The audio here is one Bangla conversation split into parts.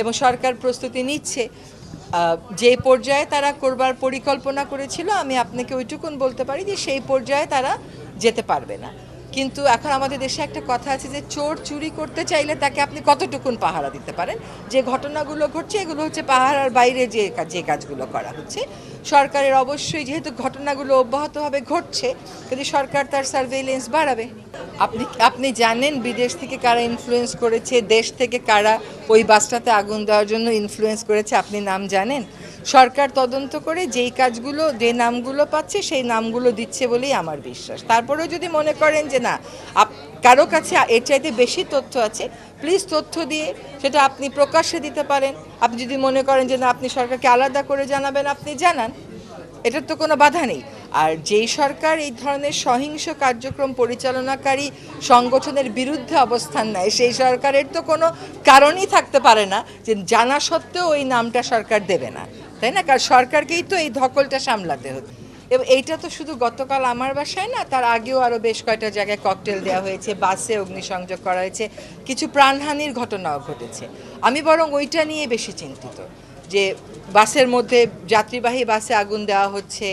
এবং সরকার প্রস্তুতি নিচ্ছে। যে পর্যায়ে তারা করবার পরিকল্পনা করেছিল, আমি আপনাকে ওইটুকুন বলতে পারি যে, সেই পর্যায়ে তারা যেতে পারবে না। কিন্তু এখন আমাদের দেশে একটা কথা আছে যে চোর চুরি করতে চাইলে তাকে আপনি কতটুকুন পাহারা দিতে পারেন? যে ঘটনাগুলো ঘটছে, এগুলো হচ্ছে পাহারার বাইরে যে যে কাজগুলো করা হচ্ছে। সরকারের অবশ্যই যেহেতু ঘটনাগুলো অব্যাহতভাবে ঘটছে, কিন্তু সরকার তার সার্ভেইলেন্স বাড়াবে। আপনি আপনি জানেন বিদেশ থেকে কারা ইনফ্লুয়েন্স করেছে, দেশ থেকে কারা ওই বাসটাতে আগুন দেওয়ার জন্য ইনফ্লুয়েন্স করেছে, আপনি নাম জানেন? সরকার তদন্ত করে যেই কাজগুলো, যে নামগুলো পাচ্ছে, সেই নামগুলো দিচ্ছে বলেই আমার বিশ্বাস। তারপরেও যদি মনে করেন যে না। কারও কাছে এর চাইতে বেশি তথ্য আছে। প্লিজ তথ্য দিয়ে সেটা আপনি প্রকাশ্যে দিতে পারেন। আপনি যদি মনে করেন যে না, আপনি সরকারকে আলাদা করে জানাবেন, আপনি জানান। এটার তো কোনো বাধা নেই। আর যেই সরকার এই ধরনের সহিংস কার্যক্রম পরিচালনাকারী সংগঠনের বিরুদ্ধে অবস্থান নেয়, সেই সরকারের তো কোনো কারণই থাকতে পারে না যে জানা সত্ত্বেও ওই নামটা সরকার দেবে না। তাই না? কারণ সরকারকেই তো এই ধকলটা সামলাতে হতো এবং এইটা তো শুধু গতকাল আমার বাসায় না, তার আগেও আরও বেশ কয়েকটা জায়গায় ককটেল দেওয়া হয়েছে, বাসে অগ্নিসংযোগ করা হয়েছে, কিছু প্রাণহানির ঘটনাও ঘটেছে। আমি বরং ওইটা নিয়ে বেশি চিন্তিত, যে বাসের মধ্যে যাত্রীবাহী বাসে আগুন দেওয়া হচ্ছে,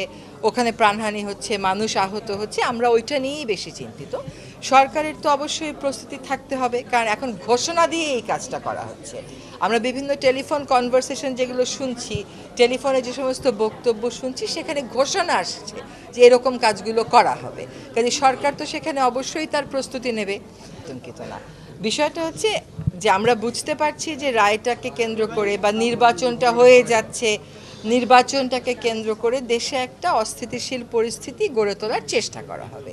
ওখানে প্রাণহানি হচ্ছে, মানুষ আহত হচ্ছে, আমরা ওইটা নিয়েই বেশি চিন্তিত। সরকারের তো অবশ্যই প্রস্তুতি থাকতে হবে, কারণ এখন ঘোষণা দিয়ে এই কাজটা করা হচ্ছে। আমরা বিভিন্ন টেলিফোন কনভারসেশন যেগুলো শুনছি, টেলিফোনে যে সমস্ত বক্তব্য শুনছি, সেখানে ঘোষণা আসছে যে এরকম কাজগুলো করা হবে। কাজে সরকার তো সেখানে অবশ্যই তার প্রস্তুতি নেবে। আতঙ্কিত না। বিষয়টা হচ্ছে যে আমরা বুঝতে পারছি যে রায়টাকে কেন্দ্র করে বা নির্বাচনটা হয়ে যাচ্ছে, নির্বাচনটাকে কেন্দ্র করে দেশে একটা অস্থিতিশীল পরিস্থিতি গড়ে তোলার চেষ্টা করা হবে।